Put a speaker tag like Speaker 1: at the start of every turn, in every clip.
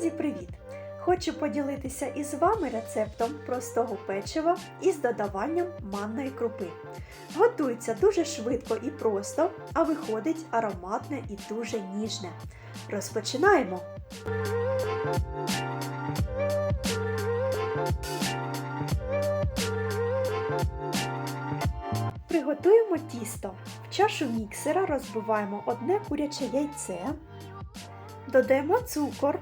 Speaker 1: Друзі, привіт! Хочу поділитися із вами рецептом простого печива із додаванням манної крупи. Готується дуже швидко і просто, а виходить ароматне і дуже ніжне. Розпочинаємо! Приготуємо тісто. В чашу міксера розбиваємо одне куряче яйце, додаємо цукор.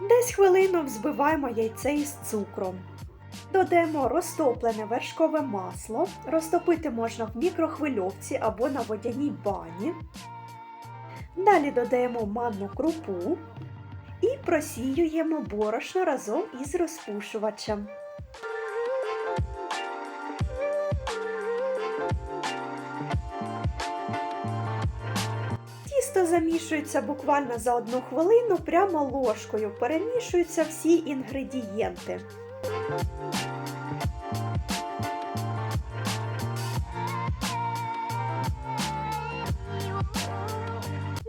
Speaker 1: Десь хвилину взбиваємо яйце із цукром. Додаємо розтоплене вершкове масло. Розтопити можна в мікрохвильовці або на водяній бані. Далі додаємо манну крупу і просіюємо борошно разом із розпушувачем. Тісто замішується буквально за одну хвилину прямо ложкою. Перемішуються всі інгредієнти.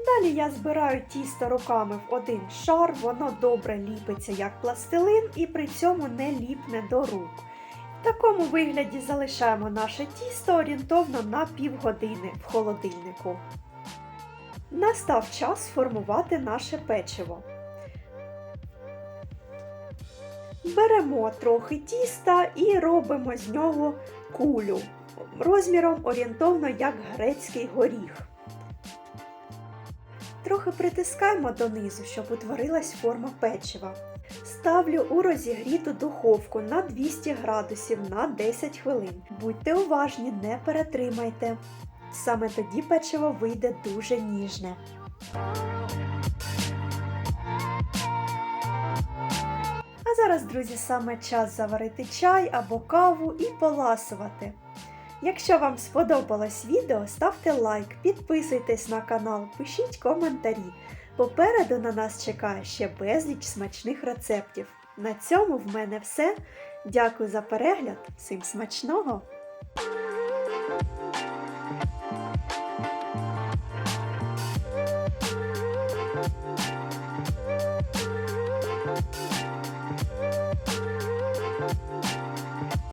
Speaker 1: Далі я збираю тісто руками в один шар, воно добре ліпиться як пластилин і при цьому не ліпне до рук. В такому вигляді залишаємо наше тісто орієнтовно на півгодини в холодильнику. Настав час формувати наше печиво. Беремо трохи тіста і робимо з нього кулю розміром орієнтовно як грецький горіх. Трохи притискаємо донизу, щоб утворилась форма печива. Ставлю у розігріту духовку на 200 градусів на 10 хвилин. Будьте уважні, не перетримайте. Саме тоді печиво вийде дуже ніжне. А зараз, друзі, саме час заварити чай або каву і поласувати. Якщо вам сподобалось відео, ставте лайк, підписуйтесь на канал, пишіть коментарі. Попереду на нас чекає ще безліч смачних рецептів. На цьому в мене все. Дякую за перегляд, всім смачного! thank you